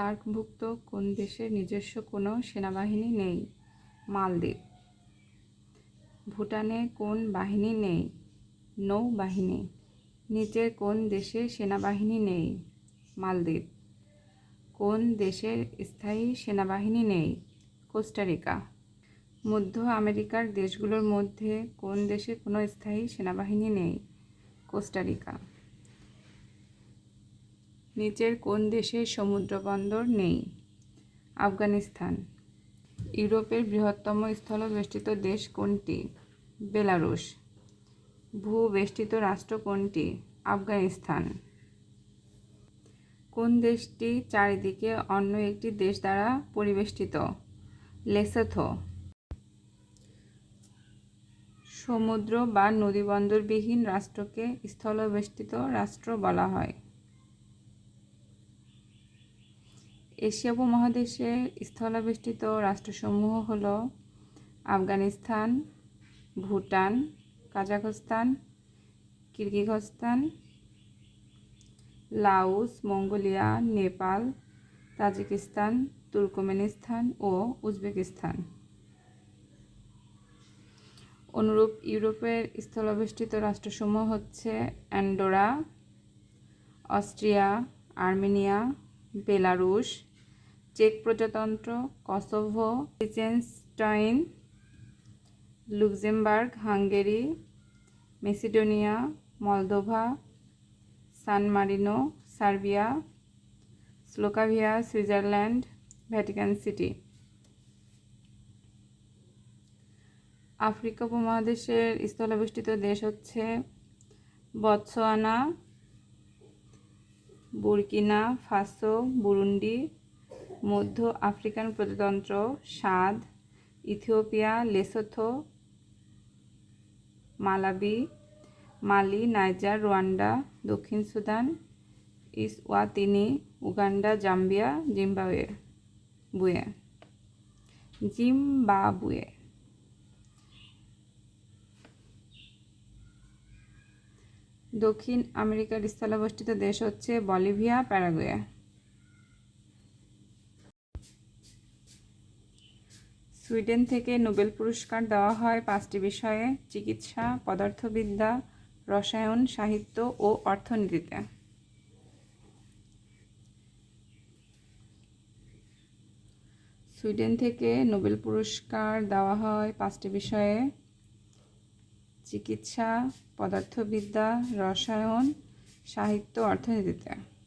সার্কভুক্ত কোন দেশের নিজস্ব কোনো সেনাবাহিনী নেই? মালদ্বীপ। ভুটানে কোন বাহিনী নেই? নৌবাহিনী। নিচের কোন দেশের সেনাবাহিনী নেই? মালদ্বীপ। কোন দেশের স্থায়ী সেনাবাহিনী নেই? কোস্টারিকা মধ্য আমেরিকার দেশগুলোর মধ্যে কোন দেশে কোনো স্থায়ী সেনাবাহিনী নেই? কোস্টারিকা নিচের কোন দেশের সমুদ্রবন্দর নেই? আফগানিস্তান। ইউরোপের বৃহত্তম স্থলবেষ্টিত দেশ কোনটি? বেলারুশ। ভূবেষ্টিত রাষ্ট্র কোনটি? আফগানিস্তান। কোন দেশটি চারিদিকে অন্য একটি দেশ দ্বারা পরিবেষ্টিত? লেসোথো। সমুদ্র বা নদীবন্দরবিহীন রাষ্ট্রকে স্থলবেষ্টিত রাষ্ট্র বলা হয়। এশিয়া উপমহাদেশের স্থলাবেষ্টিত রাষ্ট্রসমূহ হল Afghanistan, Bhutan, Kazakhstan, Kyrgyzstan, Laos, Mongolia, Nepal, Tajikistan, Turkmenistan ও উজবেকিস্তান। অনুরূপ ইউরোপের স্থলবেষ্টিত রাষ্ট্রসমূহ হচ্ছে অ্যান্ডোরা, অস্ট্রিয়া, আর্মেনিয়া, বেলারুশ চেক প্রজাতন্ত্র, Kosovo, Liechtenstein, Luxembourg, Hungary, Macedonia, Moldova, San Marino, Serbia, Slovakia, Switzerland, Vatican City. Africa উপমহাদেশের স্থলবেষ্টিত দেশ হচ্ছে বতসোয়ানা বুরকিনা ফাসো, বুরুন্ডি মধ্য আফ্রিকান প্রজাতন্ত্র Chad Ethiopia, Lesotho, Malawi, Mali, Niger, Rwanda, দক্ষিণ Sudan, Eswatini, Uganda, Zambia, Zimbabwe, বুয়ে। Zimbabwe. দক্ষিণ আমেরিকার স্থলাবস্থিত দেশ হচ্ছে বলিভিয়া, প্যারাগুয়ে। সুইডেন থেকে নোবেল পুরস্কার দেওয়া হয় পাঁচটি বিষয়ে, চিকিৎসা, পদার্থবিদ্যা, রসায়ন, সাহিত্য ও অর্থনীতিতে। সুইডেন থেকে নোবেল পুরস্কার দেওয়া হয় পাঁচটি বিষয়ে, চিকিৎসা, পদার্থবিদ্যা, রসায়ন, সাহিত্য, অর্থনীতিতে।